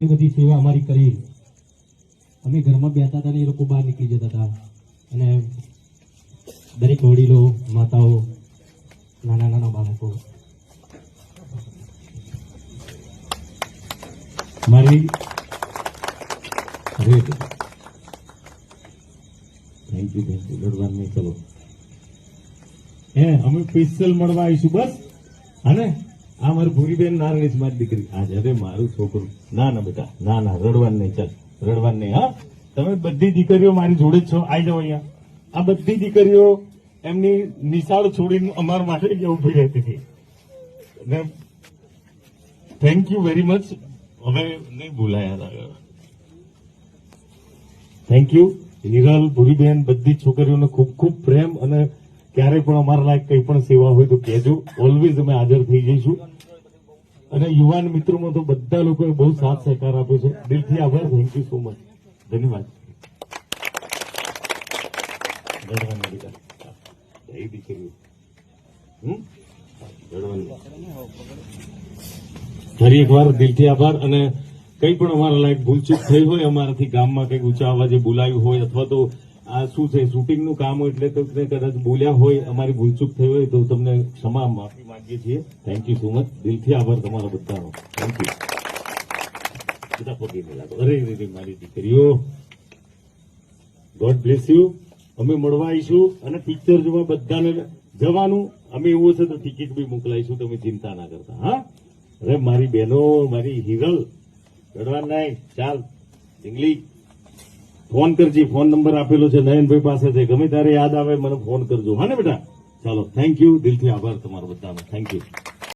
એ બધી સેવા અમારી કરી. અમે ઘરમાં બેઠા હતા ને એ લોકો બહાર નીકળી જતા હતા. અને દરેક વડીલો, માતાઓ, નાના નાના બાળકો. મારી રેટ થેન્ક યુ થેન્ક યુ નહીં, ચલો. હે, અમે સ્પેશિયલ મળવા આવીશું, બસ. અને આ મારી ભૂરીબેન નારણી છે મારી દીકરી. આ અરે મારું છોકરું. ના ના, બેટા. ના ના રડવાનું નહીં ચાલ. રડવાનું નહીં હા? તમે બધી દીકરીઓ મારી જોડે જ છો. આવી જાઓ અહીંયા. આ બધી દીકરીઓ એમની નિશાળ છોડીને અમારા માટે જ ઊભી રહેતી હતી. અને થેન્ક યુ વેરી મચ હવે નહીં ભૂલાયા આગળ થેન્ક યુ હિરલ ભૂરીબેન, બધી છોકરીઓને ખૂબ ખૂબ પ્રેમ અને ક્યારે પણ અમારા લાયક કંઈ પણ સેવા હોય તો કહેજો. ઓલવેઝ અમે હાજર થઈ જઈશું. અને યુવાન મિત્રોમાં તો બધા લોકોએ બહુ સાથ સહકાર આપ્યો છે. દિલથી આભાર. થેન્ક યુ સો મચ ધન્યવાદ. ફરી એકવાર દિલથી આભાર અને કંઈ પણ અમારા લાયક ભૂલચૂક થઈ હોય, અમારાથી ગામમાં કંઈક ઊંચા અવાજે બોલાયું હોય અથવા તો આ શું છે? શૂટિંગનું કામ હોય એટલે તમને કદાચ બોલ્યા હોય, અમારી ભૂલચૂક થઈ હોય તો તમને ક્ષમા માફી માંગીએ છીએ. થેન્ક યુ સો મચ દિલથી આભાર તમારો બધાનો. થેન્ક યુ બધા પગી લાગો. અરે રે મારી દીકરીઓ. ગોડ બ્લેસ યુ અમે મળવા આવીશું અને પિક્ચર જોવા બધાને જવાનું. અમે એવું હશે તો ટિકિટ બી મોકલાઈશું તમે ચિંતા ના કરતા, હા? અરે, મારી બહેનો, મારી હિરલ રડવા નહીં ચાલ ઇંગ્લિશ ફોન કરજી, ફોન નંબર આપેલો છે નયનભાઈ પાસે છે. ગમે ત્યારે યાદ આવે, મને ફોન કરજો. હા ને બેટા? ચાલો થેન્ક યુ દિલથી આભાર તમારો બધાનો. Thank you